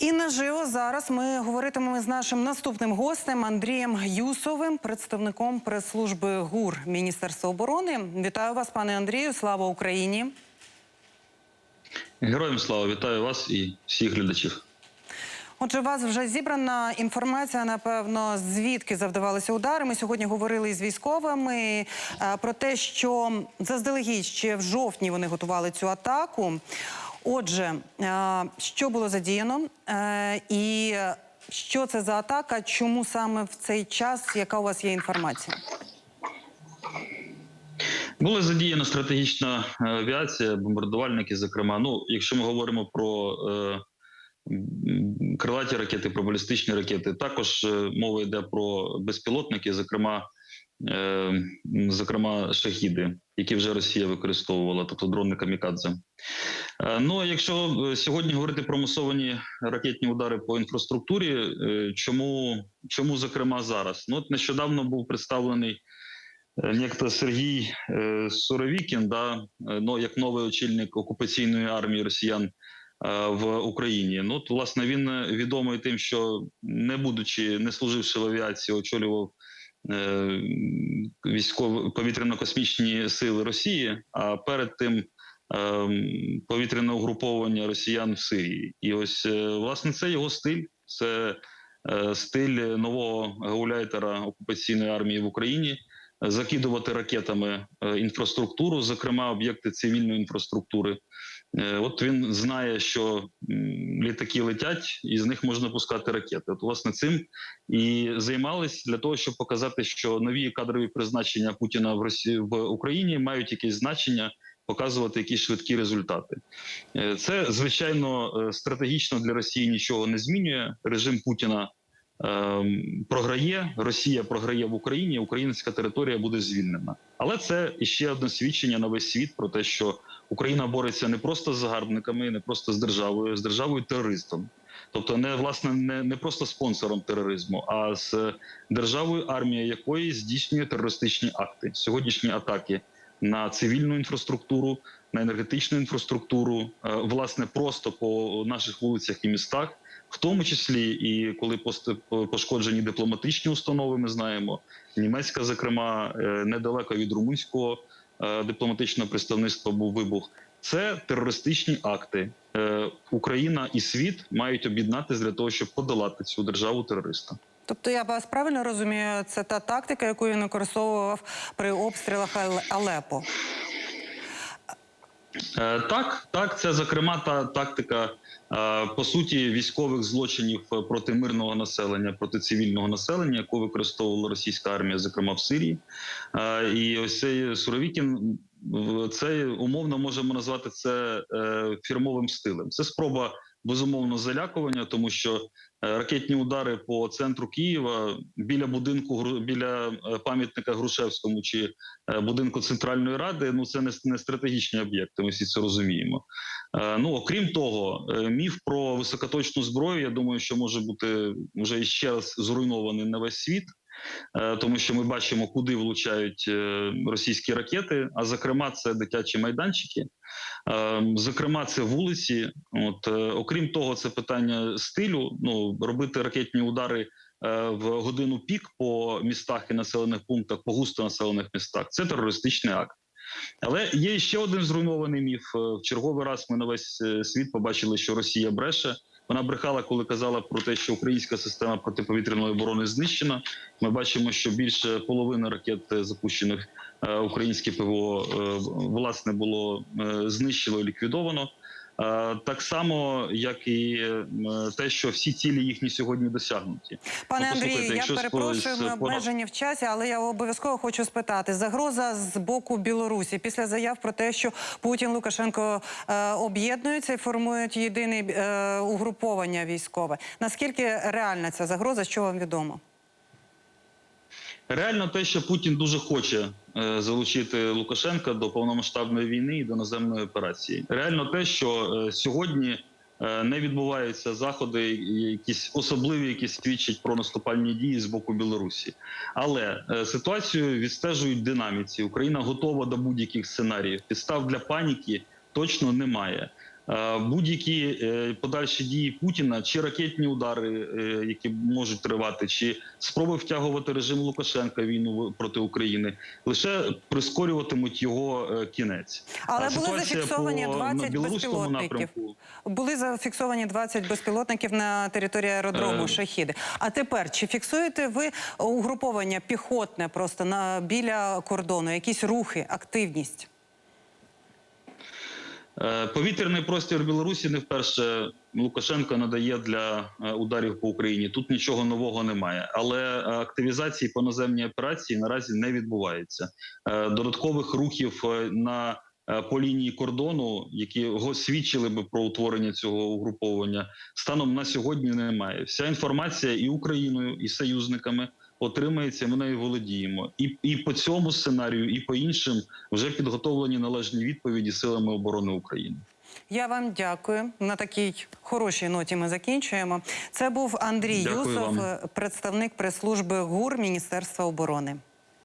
І наживо зараз ми говоритимемо з нашим наступним гостем Андрієм Юсовим, представником прес-служби ГУР Міністерства оборони. Вітаю вас, пане Андрію. Слава Україні. Героям слава вітаю вас і всіх глядачів. Отже, у вас вже зібрана інформація, напевно, звідки завдавалися удари. Ми сьогодні говорили із військовими е, про те, що заздалегідь ще в жовтні вони готували цю атаку. Отже, е, що було задіяно, е, і що це за атака? Чому саме в цей час? Яка у вас є інформація? Була задіяна стратегічна е, авіація, бомбардувальники. Зокрема, ну якщо ми говоримо про е, крилаті ракети, про балістичні ракети, також мова йде про безпілотники, зокрема, зокрема, шахіди, які вже Росія використовувала, тобто дрони камікадзе. Е, Ну, а якщо е, сьогодні говорити про масовані ракетні удари по інфраструктурі, е, чому, чому зокрема зараз? Ну, от нещодавно був представлений е, некто Сергій е, Суровікін, да, е, ну, як новий очільник окупаційної армії росіян е, в Україні. Ну, от, власне, він е, відомий тим, що не будучи, не служивши в авіації, очолював е, військово повітряно-космічні сили Росії, а перед тим ем, повітряне угруповання росіян в Сирії. І ось е, власне це його стиль. Це е, стиль нового гауляйтера окупаційної армії в Україні. е, Закидувати ракетами е, інфраструктуру, зокрема об'єкти цивільної інфраструктури. Е, От він знає, що літаки летять, і з них можна пускати ракети. От власне цим і займались для того, щоб показати, що нові кадрові призначення Путіна в Росії в Україні мають якесь значення, показувати якісь швидкі результати. Е, Це звичайно е, стратегічно для Росії нічого не змінює. Режим Путіна програє, Росія програє в Україні, українська територія буде звільнена. Але це іще одне свідчення на весь світ про те, що Україна бореться не просто з загарбниками, не просто з державою, з державою терористом. Тобто, не власне не, не просто спонсором тероризму, а з державою, армія якої здійснює терористичні акти. Сьогоднішні атаки на цивільну інфраструктуру, на енергетичну інфраструктуру, е, власне, просто по наших вулицях і містах, в тому числі і коли пошкоджені дипломатичні установи, ми знаємо, німецька, зокрема, е, недалеко від румунського е, дипломатичного представництва був вибух. Це терористичні акти. Україна і світ мають об'єднатися для того, щоб подолати цю державу терориста. Тобто, я вас правильно розумію, це та тактика, яку він використовував при обстрілах Алепо. Е, Так, так, це зокрема та тактика е, по суті військових злочинів е, проти мирного населення, проти цивільного населення, яку використовувала російська армія, зокрема в Сирії. І ось цей Суровікін це умовно можемо назвати це фірмовим стилем. Це спроба безумовно залякування, тому що е, ракетні удари по центру Києва біля будинку біля е, пам'ятника Грушевському чи е, будинку Центральної Ради. Ну це не, стратегічні об'єкти. Ми всі це розуміємо. Ну окрім того, міф про високоточну зброю. Я думаю, що може бути вже ще раз зруйнований на весь світ. Е, Тому що ми бачимо, куди влучають е, російські ракети. А зокрема, це дитячі майданчики, Е, зокрема, це вулиці. От окрім того, це питання стилю. Ну робити ракетні удари в годину пік по містах і населених пунктах, по густо населених містах. Це терористичний акт. Але є ще один зруйнований міф. В черговий раз ми на весь світ побачили, що Росія бреше. Вона брехала, коли казала про те, що українська система протиповітряної оборони знищена. Ми бачимо, що більше половини ракет, е, запущених е, українське ПВО, е, власне було знищено і ліквідовано. Е, Так само, як і те, що всі цілі їхні сьогодні досягнуті. Пане Ну, Андрію, я перепрошую, ми обмежені в часі, але я обов'язково хочу спитати: загроза з боку Білорусі після заяв про те, що Путін Лукашенко е, об'єднуються і формують єдине е, угруповання військове. Наскільки реальна ця загроза? Що вам відомо? Реально, те, що Путін дуже хоче залучити Лукашенка до повномасштабної війни і до наземної операції. Реально, те, що е, сьогодні е, не відбуваються заходи, якісь особливі, які свідчать про наступальні дії з боку Білорусі. Але е, ситуацію відстежують динаміці. Україна готова до будь-яких сценаріїв. Підстав для паніки точно немає. Е, Будь-які е, подальші дії Путіна, чи ракетні удари, е, які можуть тривати, чи спроби втягувати режим Лукашенка війну проти України, лише прискорюватимуть його кінець. Але А були зафіксовані по, 20 безпілотників. напрямку. Були зафіксовані 20 безпілотників на території аеродрому Е. Шахіди. А тепер чи фіксуєте ви угруповання піхотне просто на біля кордону? Якісь рухи, активність? Е, Повітряний простір Білорусі не вперше Лукашенко надає для е, ударів по Україні. Тут нічого нового немає, але е, активізації по наземній операції наразі не відбувається. Додаткових рухів на по лінії кордону, які свідчили би про утворення цього угруповання, станом на сьогодні немає. Вся інформація і Україною, і союзниками отримається. Ми нею володіємо. І, і по цьому сценарію, і по іншим вже підготовлені належні відповіді силами оборони України. Я вам дякую. На такій хорошій ноті ми закінчуємо. Це був Андрій Дякую Юсов, вам. представник прес-служби ГУР Міністерства оборони.